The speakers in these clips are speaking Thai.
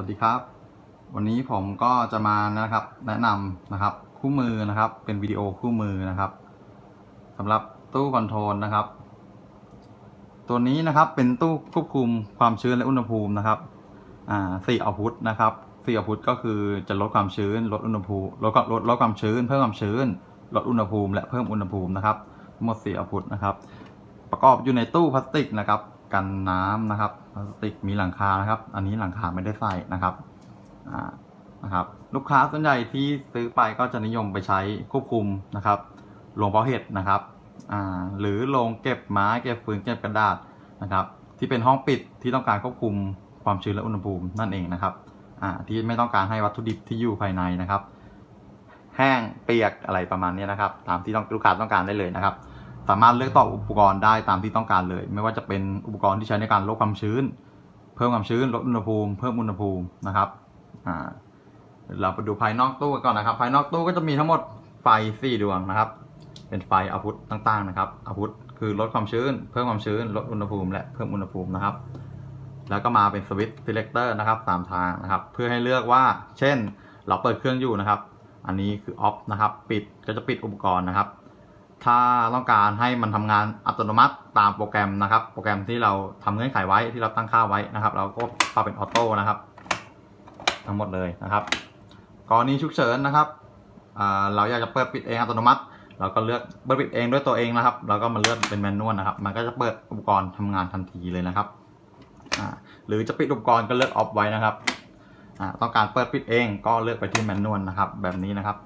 สวัสดีครับ วันนี้ผมก็จะมานะครับแนะนำนะครับคู่มือนะครับเป็นวิดีโอคู่มือนะครับสำหรับตู้คอนโทรลนะครับ ตัวนี้นะครับเป็นตู้ควบคุมความชื้นและอุณหภูมินะครับอ่าสี่เอาพุทนะครับสี่เอาพุทก็คือจะลดความชื้นลดอุณหภูมิลดลดลดความชื้น เพิ่มความชื้น ลดอุณหภูมิ และเพิ่มอุณหภูมินะครับทั้งหมดสี่เอาพุทนะครับ ประกอบอยู่ในตู้พลาสติกนะครับ กันน้ำนะครับพลาสติกมีหลังคานะครับ อันนี้หลังคาไม่ได้ใส่นะครับอ่านะครับ ลูกค้าส่วนใหญ่ที่ซื้อไปก็จะนิยมไปใช้ควบคุมนะครับโรงเพาะเห็ดนะครับอ่าหรือโรงเก็บไม้เก็บฟืนเก็บกระดาษนะครับ ที่เป็นห้องปิดที่ต้องการควบคุมความชื้นและอุณหภูมินั่นเองนะครับอ่าที่ไม่ต้องการให้วัตถุดิบที่อยู่ภายในนะครับ แห้งเปียกอะไรประมาณนี้นะครับ ตามที่ต้องลูกค้าต้องการได้เลยนะครับ สามารถเลือกต่ออุปกรณ์ได้ตามที่ต้องการเลย ไม่ว่าจะเป็นอุปกรณ์ที่ใช้ในการลดความชื้น เพิ่มความชื้นลดอุณหภูมิ เพิ่มอุณหภูมินะครับอ่าเราไปดูภายนอกตู้กันก่อนนะครับ ภายนอกตู้ก็จะมีทั้งหมดไฟ4ดวงนะครับ เป็นไฟอาวุธต่างๆนะครับอาวุธคือลดความชื้น เพิ่มความชื้น ลดอุณหภูมิ และเพิ่มอุณหภูมินะครับ แล้วก็มาเป็นสวิตช์ selector นะครับตามทางนะครับ เพื่อให้เลือกว่า เช่น เราเปิดเครื่องอยู่นะครับ อันนี้คือ off นะครับ ปิดก็จะปิดอุปกรณ์นะครับ ถ้าต้องการให้มันทำงานอัตโนมัติตามโปรแกรมนะครับ โปรแกรมที่เราทำเงื่อนไขไว้ที่เราตั้งค่าไว้นะครับ เราก็ปรับเป็นออโต้นะครับ ทั้งหมดเลยนะครับกรณีฉุกเฉินนะครับเราอยากจะเปิดปิดเองอัตโนมัติ เราก็เลือกเปิดปิดเองด้วยตัวเองนะครับเราก็มาเลือกเป็นแมนนวลนะครับ มันก็จะเปิดอุปกรณ์ทำงานทันทีเลยนะครับหรือจะปิดอุปกรณ์ก็เลือกออฟไว้นะครับต้องการเปิดปิดเองก็เลือกไปที่แมนนวลนะครับ แบบนี้นะครับ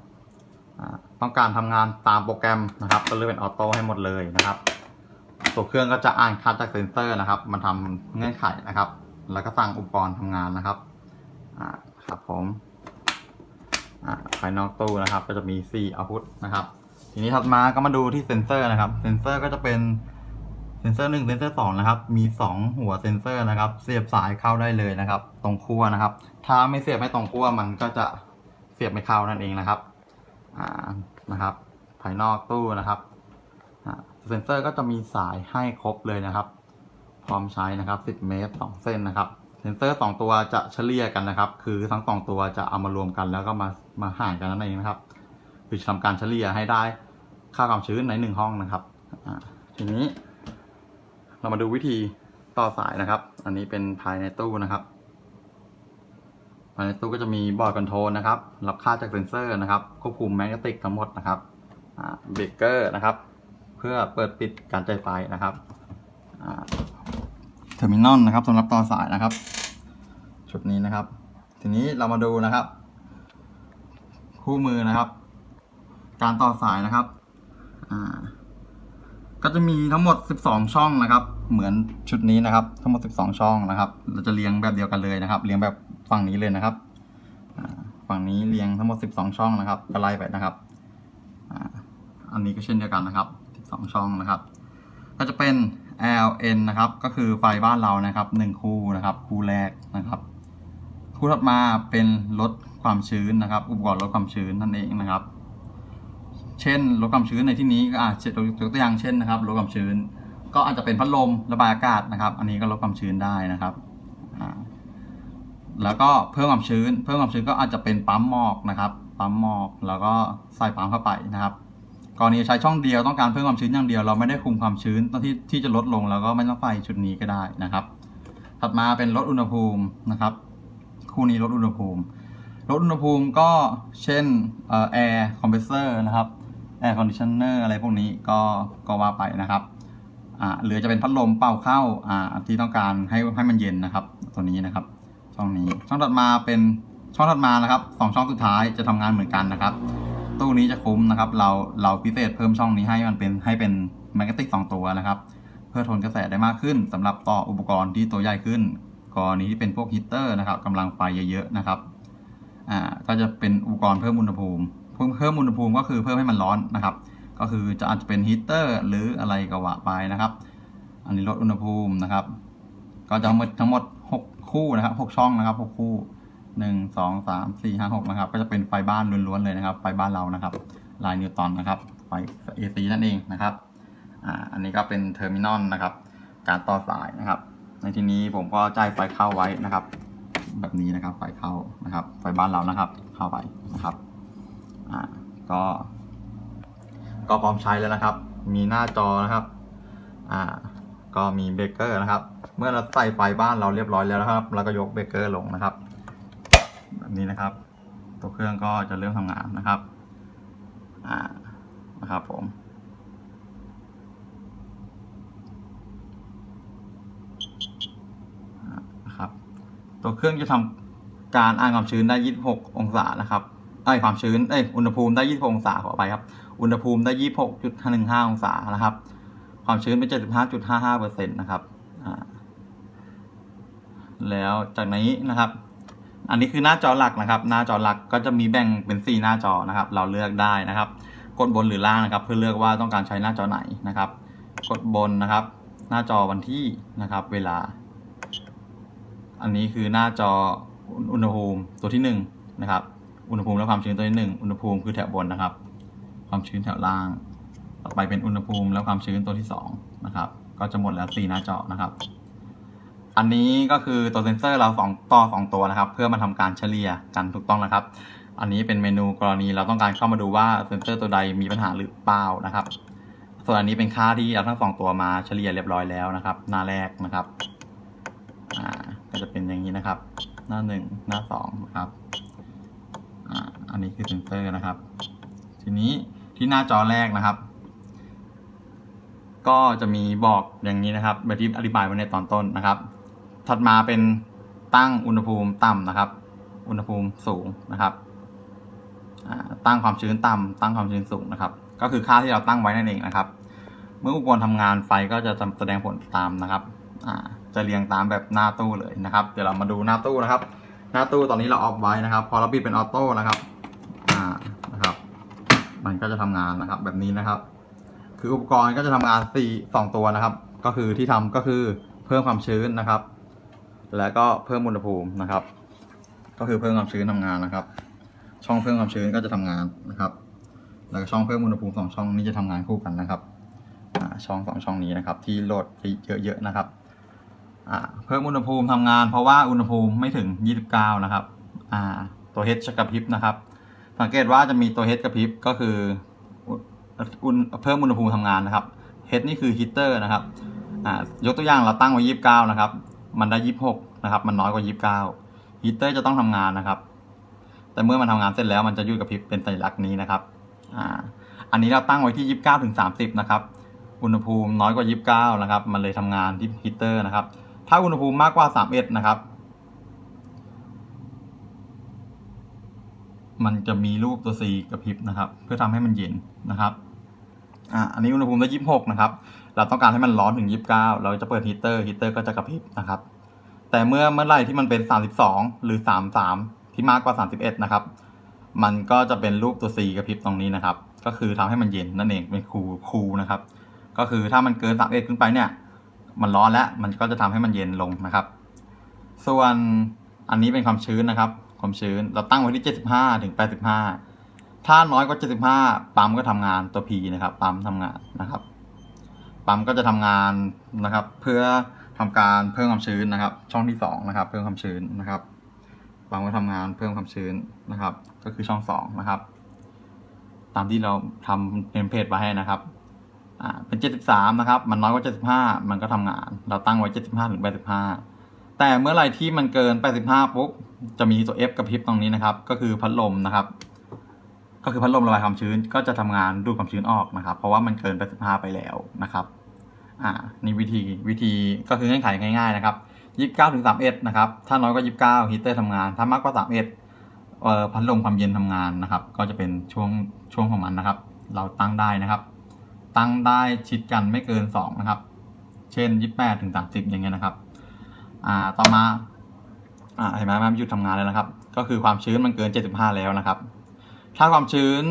ต้องการทำงานตามโปรแกรมนะครับ ก็เลือกเป็นออโต้ให้หมดเลยนะครับ ตัวเครื่องก็จะอ่านค่าจากเซนเซอร์นะครับ มันทำเงื่อนไขนะครับ แล้วก็สั่งอุปกรณ์ทำงานนะครับอ่าครับผมอ่าภายนอกตู้นะครับ ก็จะมี4อาวุธนะครับ ทีนี้ถัดมาก็มาดูที่เซนเซอร์นะครับ เซนเซอร์ก็จะเป็นเซนเซอร์หนึ่งเซนเซอร์สองนะครับ มี 2 หัวเซนเซอร์นะครับ เสียบสายเข้าได้เลยนะครับ ตรงขั้วนะครับ ถ้าไม่เสียบไม่ตรงขั้วมันก็จะเสียบไม่เข้านั่นเองนะครับ อ่า นะครับ ภายนอกตู้นะครับเซ็นเซอร์ก็จะมีสายให้ครบเลยนะครับ พร้อมใช้นะครับ 10 เมตร 2 เส้นนะครับ เซ็นเซอร์ 2 ตัวจะเฉลี่ยกันนะครับ คือทั้ง 2 ตัวจะเอามารวมกันแล้วก็มามาห่างกันนั่นเองนะครับ คือทำการเฉลี่ยให้ได้ค่าความชื้นในหนึ่งห้องนะครับ ทีนี้ เรามาดูวิธีต่อสายนะครับ อันนี้เป็นภายในตู้นะครับ ภายในตู้ก็จะมีบอร์ดคอนโทรลนะครับ รับค่าจากเซ็นเซอร์นะครับ ควบคุมแมกนติกทั้งหมดนะครับเบรกเกอร์นะครับ เพื่อเปิดปิดการจ่ายไฟนะครับเทอร์มินอลนะครับสำหรับต่อสายนะครับ ชุดนี้นะครับ ทีนี้เรามาดูนะครับ คู่มือนะครับ การต่อสายนะครับก็จะมีทั้งหมด 12 ช่องนะครับ เหมือนชุดนี้นะครับ ทั้งหมด 12 ช่องนะครับ เราจะเรียงแบบเดียวกันเลยนะครับ เรียงแบบ ฝั่งนี้เลยนะครับฝั่งนี้เรียงทั้งหมด 12 ช่องนะครับก็ไล่ไปนะครับอันนี้ก็เช่นเดียวกันนะครับ 12 ช่องนะครับ ก็จะเป็น LN นะครับ ก็คือไฟบ้านเรานะครับ 1 คู่นะครับ คู่แรกนะครับ คู่ถัดมาเป็นลดความชื้นนะครับ อุปกรณ์ลดความชื้นนั่นเองนะครับ เช่นลดความชื้นในที่นี้ก็อาจจะยกตัวอย่างเช่นนะครับลดความชื้น ก็อาจจะเป็นพัดลมระบายอากาศนะครับ อันนี้ก็ลดความชื้นได้นะครับ แล้วก็เพิ่มความชื้น เพิ่มความชื้นก็อาจจะเป็นปั๊มหมอกนะครับ ปั๊มหมอกแล้วก็ใส่ปั๊มเข้าไปนะครับกรณีใช้ช่องเดียวต้องการเพิ่มความชื้นอย่างเดียวเราไม่ได้คุมความชื้นตอนที่ที่จะลดลงแล้วก็ไม่ต้องใส่ชุดนี้ก็ได้นะครับ ถัดมาเป็นลดอุณหภูมินะครับ คู่นี้ลดอุณหภูมิ ลดอุณหภูมิก็เช่นแอร์คอมเพรสเซอร์นะครับแอร์คอนดิชเนอร์อะไรพวกนี้ก็ก็ว่าไปนะครับอ่าหรือจะเป็นพัดลมเป่าเข้าอ่าที่ต้องการให้ให้มันเย็นนะครับ ตัวนี้นะครับ ช่องนี้ ช่องถัดมาเป็นช่องถัดมานะครับสองช่องสุดท้ายจะทำงานเหมือนกันนะครับ ตู้นี้จะคุ้มนะครับ เราเราพิเศษเพิ่มช่องนี้ให้มันเป็นให้เป็นแมกเนติกสองตัวนะครับ เพื่อทนกระแสได้มากขึ้นสำหรับต่ออุปกรณ์ที่ตัวใหญ่ขึ้นกรณีที่เป็นพวกฮีเตอร์นะครับกำลังไฟเยอะๆนะครับอ่าก็จะเป็นอุปกรณ์เพิ่มอุณหภูมิเพิ่มเพิ่มอุณหภูมิก็คือเพิ่มให้มันร้อนนะครับ ก็คือจะอาจจะเป็นฮีเตอร์หรืออะไรก็ว่าไปนะครับ อันนี้ลดอุณหภูมินะครับ ก็จะทั้งหมดทั้งหมด คู่นะครับ6ช่องนะครับ6คู่1 2 3 4 5 6นะครับ ก็จะเป็นไฟบ้านล้วนๆเลยนะครับ ไฟบ้านเรานะครับ ลายนิวตันนะครับ ไฟ AC นั่นเองนะครับ อ่า อันนี้ก็เป็นเทอร์มินอลนะครับ การต่อสายนะครับ ในที่นี้ผมก็จ่ายไฟเข้าไว้นะครับ แบบนี้นะครับ ไฟเข้านะครับ ไฟบ้านเรานะครับ เข้าไปนะครับ อ่า ก็ ก็พร้อมใช้แล้วนะครับ มีหน้าจอนะครับ อ่า ก็มีเบเกอร์นะครับ เมื่อเราใส่ไฟบ้านเราเรียบร้อยแล้วนะครับ เราก็ยกเบเกอร์ลงนะครับ แบบนี้นะครับ ตัวเครื่องก็จะเริ่มทำงานนะครับ อ่า นะครับผม นะครับ ตัวเครื่องจะทำการอ่านความชื้นได้ 26 องศานะครับเอ้ความชื้น เอ้ย อุณหภูมิได้ 26 องศาขอไปครับ อุณหภูมิได้ 26.15องศานะครับ ความชื้นเป็น 75.55เปอร์เซ็นต์นะครับแล้วจากนี้นะครับ อันนี้คือหน้าจอหลักนะครับ หน้าจอหลักก็จะมีแบ่งเป็น 4 หน้าจอนะครับ เราเลือกได้นะครับ กดบนหรือล่างนะครับ เพื่อเลือกว่าต้องการใช้หน้าจอไหนนะครับ กดบนนะครับ หน้าจอวันที่นะครับ เวลา อันนี้คือหน้าจออุณหภูมิตัวที่หนึ่งนะครับ อุณหภูมิและความชื้นตัวที่หนึ่งอุณหภูมิคือแถวบนนะครับ ความชื้นแถวล่าง ต่อไปเป็นอุณหภูมิและความชื้นตัวที่สองนะครับ ก็จะหมดแล้วสี่หน้าจอนะครับ อันนี้ก็คือตัวเซนเซอร์เราสองต่อสองตัวนะครับ เพื่อมาทำการเฉลี่ยกันถูกต้องนะครับ อันนี้เป็นเมนูกรณีเราต้องการเข้ามาดูว่าเซนเซอร์ตัวใดมีปัญหาหรือเปล่านะครับ ส่วนอันนี้เป็นค่าที่เราทั้งสองตัวมาเฉลี่ยเรียบร้อยแล้วนะครับ หน้าแรกนะครับอ่าก็จะเป็นอย่างนี้นะครับ หน้าหนึ่งหน้าสองนะครับอ่าอันนี้คือเซนเซอร์นะครับ ทีนี้ที่หน้าจอแรกนะครับ ก็จะมีบอกอย่างนี้นะครับแบบที่อธิบายไว้ในตอนต้นนะครับ ถัดมาเป็นตั้งอุณหภูมิต่ำนะครับ อุณหภูมิสูงนะครับตั้งความชื้นต่ำตั้งความชื้นสูงนะครับ ก็คือค่าที่เราตั้งไว้นั่นเองนะครับ เมื่ออุปกรณ์ทำงานไฟก็จะแสดงผลตามนะครับจะเรียงตามแบบหน้าตู้เลยนะครับ เดี๋ยวเรามาดูหน้าตู้นะครับ หน้าตู้ตอนนี้เราออฟไว้นะครับ พอเราปิดเป็นออโต้นะครับนะครับ มันก็จะทำงานนะครับแบบนี้นะครับ คืออุปกรณ์ก็จะทำงานสี่สองตัวนะครับ ก็คือที่ทำก็คือเพิ่มความชื้นนะครับ แล้วก็เพิ่มอุณหภูมินะครับ ก็คือเพิ่มความชื้นทำงานนะครับ ช่องเพิ่มความชื้นก็จะทำงานนะครับ แล้วก็ช่องเพิ่มอุณหภูมิสองช่องนี้จะทำงานคู่กันนะครับช่องสองช่องนี้นะครับ ที่โหลดเยอะๆนะครับเพิ่มอุณหภูมิทำงาน เพราะว่าอุณหภูมิไม่ถึง 29 นะครับตัว H จะกระพริบนะครับ สังเกตว่าจะมีตัว H กระพริบก็คือ อุณเพิ่มอุณหภูมิทำงานนะครับ H นี่คือฮีเตอร์นะครับอ่ายกตัวอย่างเราตั้งไว้29นะครับ มันได้26นะครับ มันน้อยกว่า29ฮีเตอร์จะต้องทำงานนะครับ แต่เมื่อมันทำงานเสร็จแล้วมันจะยุดกระพริบเป็นสัญลักษณ์นี้นะครับอ่าอันนี้เราตั้งไว้ที่29ถึง30นะครับ อุณหภูมิน้อยกว่า29นะครับ มันเลยทำงานที่ฮีเตอร์นะครับ ถ้าอุณหภูมิมากกว่า31นะครับ มันจะมีรูปตัว C กระพริบนะครับ เพื่อทำให้มันเย็นนะครับอ่าอันนี้อุณหภูมิได้26นะครับ เราต้องการให้มันร้อนถึง29เก้าเราจะเปิดฮีเตอร์ฮีเตอร์ก็จะกระพริบนะครับ แต่เมื่อเมื่อไรที่มันเป็น32หรือ33ที่มากกว่า31นะครับ มันก็จะเป็นรูปตัว C กระพริบตรงนี้นะครับ ก็คือทำให้มันเย็นนั่นเองเป็นคูคูนะครับ ก็คือถ้ามันเกิน31ขึ้นไปเนี่ย มันร้อนแล้วมันก็จะทำให้มันเย็นลงนะครับ ส่วนอันนี้เป็นความชื้นนะครับ ความชื้น เราตั้งไว้ที่ 75ถึง85 ถ้าน้อยกว่า 75 ปั๊มก็ทำงานตัว P นะครับ ปั๊มทำงานนะครับ ปั๊มก็จะทำงานนะครับ เพื่อทำการเพิ่มความชื้นนะครับ ช่องที่สองนะครับ เพิ่มความชื้นนะครับ ปั๊มก็ทำงานเพิ่มความชื้นนะครับ ก็คือช่องสองนะครับ ตามที่เราทำเทมเพลตไว้ให้นะครับอ่าเป็น 73 นะครับ มันน้อยกว่า 75 มันก็ทำงาน เราตั้งไว้ 75ถึง85 แต่เมื่อไหร่ที่มันเกิน 85 ปุ๊บ จะมีตัว F กระพริบตรงนี้นะครับ ก็คือพัดลมนะครับ ก็คือพัดลมระบายความชื้น ก็จะทำงานดูดความชื้นออกนะครับ เพราะว่ามันเกิน 85 ไปแล้วนะครับ อ่า นี่วิธีวิธีก็คือเงื่อนไขง่ายๆนะครับ29ถึง31นะครับ ถ้าน้อยกว่า29ฮีเตอร์ทำงาน ถ้ามากกว่า31เอ่อพัดลมความเย็นทำงานนะครับ ก็จะเป็นช่วงช่วงของมันนะครับ เราตั้งได้นะครับ ตั้งได้ชิดกันไม่เกิน2นะครับ เช่น 28ถึง30 อย่างเงี้ยนะครับ อ่าต่อมาอ่าเห็นไหมมันหยุดทำงานแล้วนะครับ ก็คือความชื้นมันเกิน 75 แล้วนะครับ ถ้าความชื้น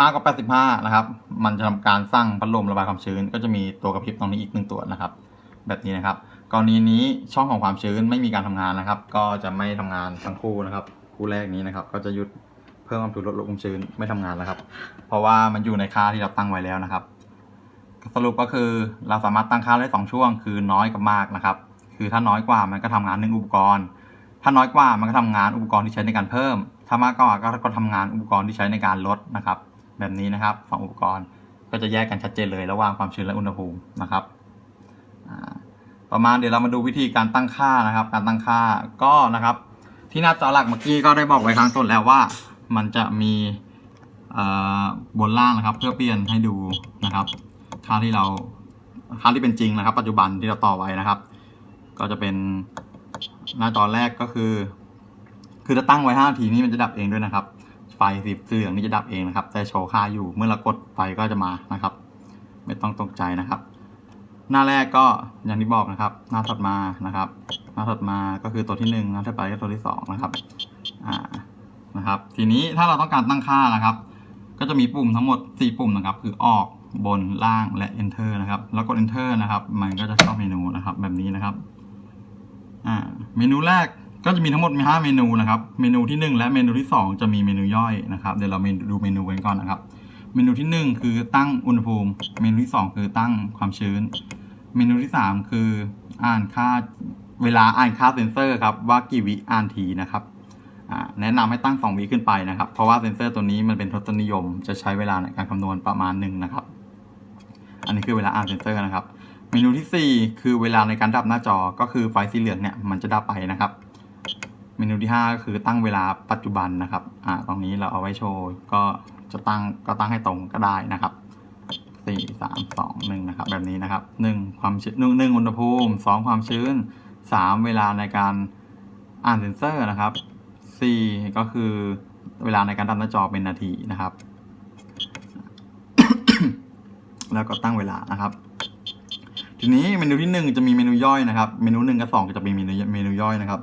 มากกว่า 85 นะครับ มันจะทำการสร้างพัดลมระบายความชื้น ก็จะมีตัวกระพริบตรงนี้อีกหนึ่งตัวนะครับ แบบนี้นะครับกรณีนี้ช่องของความชื้นไม่มีการทำงานนะครับ ก็จะไม่ทำงานทั้งคู่นะครับ คู่แรกนี้นะครับ ก็จะหยุดเพิ่มความชื้นลดลดความชื้นไม่ทำงานแล้วครับ เพราะว่ามันอยู่ในค่าที่เราตั้งไว้แล้วนะครับ สรุปก็คือเราสามารถตั้งค่าได้สองช่วง คือน้อยกับมากนะครับ คือถ้าน้อยกว่ามันก็ทำงานหนึ่งอุปกรณ์ ถ้าน้อยกว่ามันก็ทำงานอุปกรณ์ที่ใช้ในการเพิ่ม ถ้ามากกว่าก็ก็ทำงานอุปกรณ์ที่ใช้ในการลดนะครับ แบบนี้นะครับสองอุปกรณ์ก็จะแยกกันชัดเจนเลยระหว่างความชื้นและอุณหภูมินะครับอ่าประมาณเดี๋ยวเรามาดูวิธีการตั้งค่านะครับ การตั้งค่าก็นะครับ ที่หน้าจอหลักเมื่อกี้ก็ได้บอกไว้ข้างต้นแล้วว่า มันจะมีบนล่างนะครับ เพื่อเปลี่ยนให้ดูนะครับ ค่าที่เราค่าที่เป็นจริงนะครับ ปัจจุบันที่เราต่อไว้นะครับ ก็จะเป็นหน้าจอแรกก็คือ คือถ้าตั้งไว้5นาทีนี้มันจะดับเองด้วยนะครับ ไฟสีเหลืองนี่จะดับเองนะครับ แต่โชว์ค่าอยู่เมื่อเรากดไฟก็จะมานะครับ ไม่ต้องตกใจนะครับ หน้าแรกก็อย่างที่บอกนะครับ หน้าถัดมานะครับ หน้าถัดมาก็คือตัวที่หนึ่งหน้าถัดไปก็ตัวที่สองนะครับอ่านะครับ ทีนี้ถ้าเราต้องการตั้งค่านะครับ ก็จะมีปุ่มทั้งหมด 4 ปุ่มนะครับ คือออกบนล่างและ enter นะครับ แล้วกด enter นะครับ มันก็จะเข้าเมนูนะครับ แบบนี้นะครับ อ่าเมนูแรกก็จะมีทั้งหมดมี5เมนูนะครับ เมนูที่ 1 และเมนูที่ 2 จะมีเมนูย่อยนะครับ เดี๋ยวเรามาดูเมนูกันก่อนนะครับ เมนูที่ 1 คือตั้งอุณหภูมิ เมนูที่ 2 คือตั้งความชื้น เมนูที่ 3 คืออ่านค่าเวลาอ่านค่าเซนเซอร์ครับว่ากี่วิอ่านทีนะครับแนะนำให้ตั้ง 2 วิขึ้นไปนะครับ เพราะว่าเซนเซอร์ตัวนี้มันเป็นทศนิยม จะใช้เวลาในการคำนวณประมาณหนึ่งนะครับ อันนี้คือเวลาอ่านเซนเซอร์นะครับ เมนูที่ 4 คือเวลาในการดับหน้าจอก็คือไฟสีเหลืองเนี่ยมันจะดับไปนะครับ เมนูที่ 5 ก็คือตั้งเวลาปัจจุบันนะครับอ่าตรงนี้เราเอาไว้โชว์ก็จะตั้งก็ตั้งให้ตรงก็ได้นะครับสี่สามสองหนึ่งนะครับ แบบนี้นะครับหนึ่งความชื้นหนึ่งอุณหภูมิสองความชื้นสามเวลาในการอ่านเซนเซอร์นะครับสี่ก็คือเวลาในการทำหน้าจอเป็นนาทีนะครับ แล้วก็ตั้งเวลานะครับ ทีนี้เมนูที่หนึ่งจะมีเมนูย่อยนะครับ เมนูหนึ่งกับสองก็จะมีเมนูเมนูย่อยนะครับ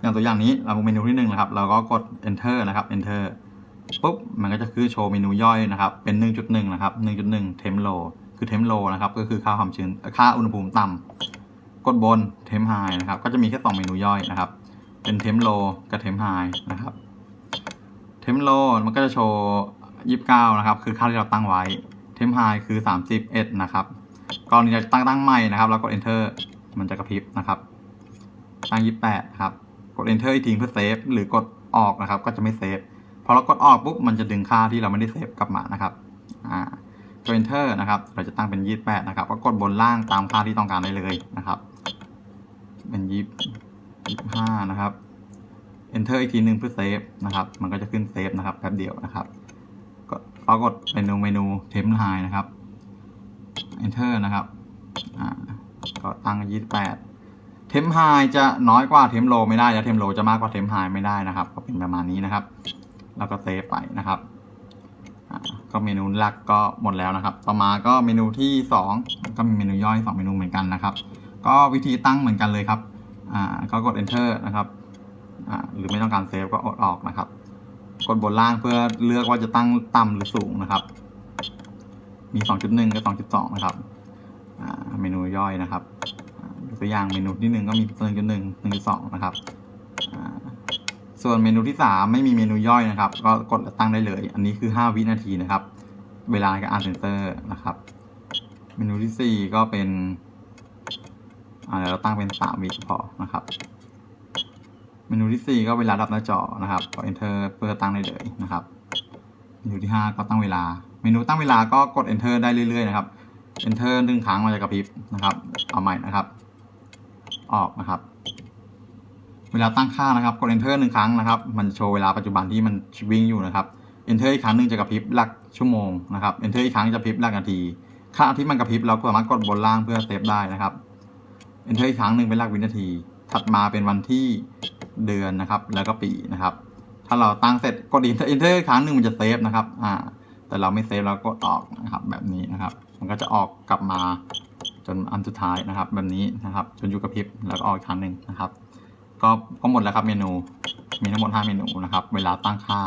อย่างตัวอย่างนี้เราเมนูที่หนึ่งนะครับ เราก็กด enter นะครับ enter ปุ๊บ มันก็จะคือโชว์เมนูย่อยนะครับ เป็น 1.1 นะครับ 1.1 เทมโล คือเทมโลนะครับ ก็คือค่าความชื้น ค่าอุณหภูมิต่ำกดบนเทมไฮนะครับ ก็จะมีแค่2เมนูย่อยนะครับ เป็นเทมโลกับเทมไฮนะครับ เทมโลมันก็จะโชว์ 29 นะครับ คือค่าที่เราตั้งไว้ เทมไฮคือ 31 นะครับ กรณีจะตั้งตั้งใหม่นะครับแล้วกด enter มันจะกระพริบนะครับ ตั้ง 28นะครับ กด enter อีกทีเพื่อเซฟหรือกดออกนะครับ ก็จะไม่เซฟพอเรากดออกปุ๊บมันจะดึงค่าที่เราไม่ได้เซฟกลับมานะครับอ่ากด enter นะครับ เราจะตั้งเป็น 28 นะครับ ก็กดบนล่างตามค่าที่ต้องการได้เลยนะครับ เป็น25นะครับ enter อีกทีหนึ่งเพื่อเซฟนะครับ มันก็จะขึ้นเซฟนะครับแป๊บเดียวนะครับก็ก็กดเมนูเมนู temp high นะครับ enter นะครับก็ตั้ง28เทมไฮจะน้อยกว่าเทมโลไม่ได้และเทมโลจะมากกว่าเทมไฮไม่ได้นะครับ ก็เป็นประมาณนี้นะครับ แล้วก็เซฟไปนะครับก็เมนูหลักก็หมดแล้วนะครับ ต่อมาก็เมนูที่ 2 ก็มีเมนูย่อย 2 เมนูเหมือนกันนะครับ ก็วิธีตั้งเหมือนกันเลยครับอ่าก็กด enter นะครับอ่าหรือไม่ต้องการเซฟก็อดออกนะครับ กดบนล่างเพื่อเลือกว่าจะตั้งต่ำหรือสูงนะครับ มี 2.1 กับ2.2 นะครับเมนูย่อยนะครับตัวอย่างเมนูที่หนึ่งก็มีหนึ่งจุดหนึ่งหนึ่งจุดสองนะครับส่วนเมนูที่สามไม่มีเมนูย่อยนะครับ ก็กดตั้งได้เลย อันนี้คือห้าวินาทีนะครับ เวลาการอ่านเซนเซอร์นะครับ เมนูที่สี่ก็เป็นอ่าเดี๋ยวเราตั้งเป็นสามวิพอนะครับ เมนูที่สี่ก็เวลาดับหน้าจอนะครับกด enter เพื่อตั้งได้เลยนะครับ เมนูที่ห้าก็ตั้งเวลา เมนูตั้งเวลาก็กด enter ได้เรื่อยๆนะครับ enter หนึ่งครั้งมันจะกระพริบนะครับ เอาใหม่นะครับ ออกนะครับ เวลาตั้งค่านะครับ กด enter หนึ่งครั้งนะครับ มันโชว์เวลาปัจจุบันที่มันวิ่งอยู่นะครับ enter อีกครั้งหนึ่งจะกระพริบหลักชั่วโมงนะครับ enter อีกครั้งจะกระพริบหลักนาที ค่าที่มันกระพริบเราสามารถกดบนล่างเพื่อเซฟได้นะครับ enter อีกครั้งหนึ่งเป็นหลักวินาที ถัดมาเป็นวันที่เดือนนะครับ แล้วก็ปีนะครับ ถ้าเราตั้งเสร็จกด enter enter อีกครั้งหนึ่งมันจะเซฟนะครับ อ่า แต่เราไม่เซฟเรากดออกนะครับแบบนี้นะครับ มันก็จะออกกลับมาจนอันสุดท้ายนะครับ แบบนี้นะครับ จนอยู่กับพริบแล้วก็ออกอีกครั้งหนึ่งนะครับ ก็ก็หมดแล้วครับเมนูมีทั้งหมด 5 เมนูนะครับ เวลาตั้งค่า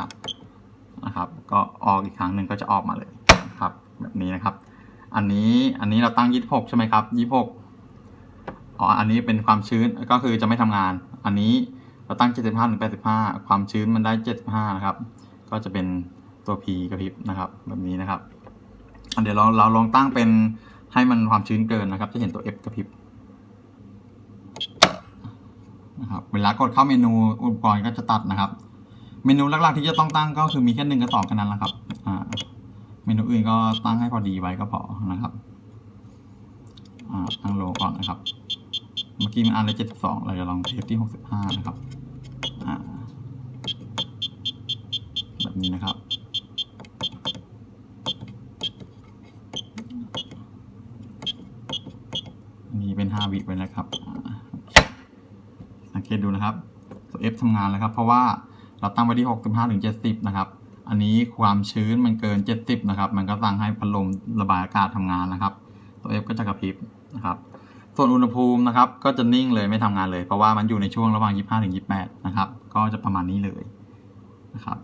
นะครับ ก็ออกอีกครั้งหนึ่งก็จะออกมาเลยนะครับ แบบนี้นะครับ อันนี้อันนี้เราตั้ง 26 ใช่ไหมครับ 26อ๋ออันนี้เป็นความชื้นก็คือจะไม่ทำงาน อันนี้เราตั้ง 75ถึง85 ความชื้นมันได้ 75 นะครับ ก็จะเป็น ตัว P กระพริบนะครับ แบบนี้นะครับ เดี๋ยวเราเราลองตั้งเป็นให้มันความชื้นเกินนะครับ จะเห็นตัว F กระพริบนะครับเวลากดเข้าเมนูอุปกรณ์ก็จะตัดนะครับ เมนูหลักๆที่จะต้องตั้งก็คือมีแค่หนึ่งกับสองแค่นั้นแหละครับอ่าเมนูอื่นก็ตั้งให้พอดีไว้ก็พอนะครับอ่าตั้งโลก่อนนะครับ เมื่อกี้มันอันละเจ็ดสองเราจะลองเทสที่หกสิบห้านะครับอ่าแบบนี้นะครับ นี่ เป็นห้าวิไว้นะครับ สังเกตดูนะครับตัว F ทำงานแล้วครับ เพราะว่าเราตั้งไว้ที่ 65ถึง70 นะครับ อันนี้ความชื้นมันเกิน 70 นะครับ มันก็สั่งให้พัดลมระบายอากาศทำงานนะครับ ตัว F ก็จะกระพริบนะครับส่วนอุณหภูมินะครับก็จะนิ่งเลยไม่ทำงานเลย เพราะว่ามันอยู่ในช่วงระหว่าง 25ถึง28 นะครับ ก็จะประมาณนี้เลยนะครับ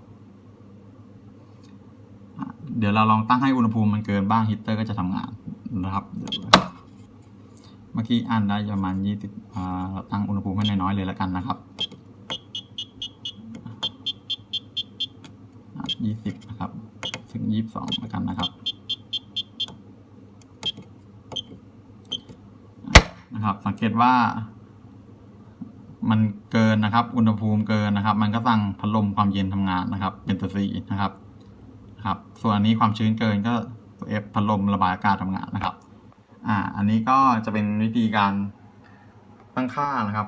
เดี๋ยวเราลองตั้งให้อุณหภูมิมันเกินบ้างฮีตเตอร์ก็จะทำงานนะครับ เมื่อกี้อ่านได้ประมาณยี่สิบตั้งอุณหภูมิให้น้อยๆเลยแล้วกันนะครับยี่สิบนะครับ ถึงยี่สิบสองแล้วกันนะครับ นะครับ สังเกตว่า มันเกินนะครับ อุณหภูมิเกินนะครับ มันก็สั่งพัดลมความเย็นทำงานนะครับ เป็นตัว C นะครับ ครับ ส่วนอันนี้ความชื้นเกินก็ตัว F พัดลมระบายอากาศทำงานนะครับ อ่าอันนี้ก็จะเป็นวิธีการตั้งค่านะครับ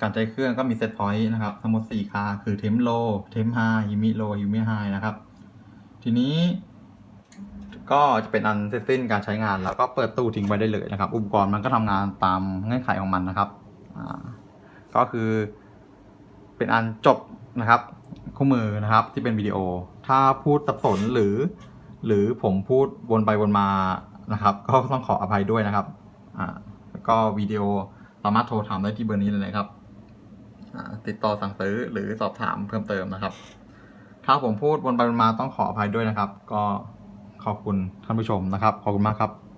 การใช้เครื่องก็มีเซตพอยต์นะครับทั้งหมด4ค่าคือเทมโลเทมไฮฮิมิโลฮิมิไฮนะครับ ทีนี้ก็จะเป็นอันเสร็จสิ้นการใช้งานแล้วก็เปิดตู้ทิ้งไว้ได้เลยนะครับ อุปกรณ์มันก็ทำงานตามเงื่อนไขของมันนะครับอ่าก็คือ เป็นอันจบนะครับคู่มือนะครับที่เป็นวิดีโอ ถ้าพูดสับสนหรือ หรือผมพูดวนไปวนมา นะครับ ก็ต้องขออภัยด้วยนะครับอ่าแล้วก็วิดีโอสามารถโทรถามได้ที่เบอร์นี้เลยนะครับอ่าติดต่อสั่งซื้อหรือสอบถามเพิ่มเติมนะครับ ถ้าผมพูดวนไปวนมาต้องขออภัยด้วยนะครับ ก็ขอบคุณท่านผู้ชมนะครับ ขอบคุณมากครับ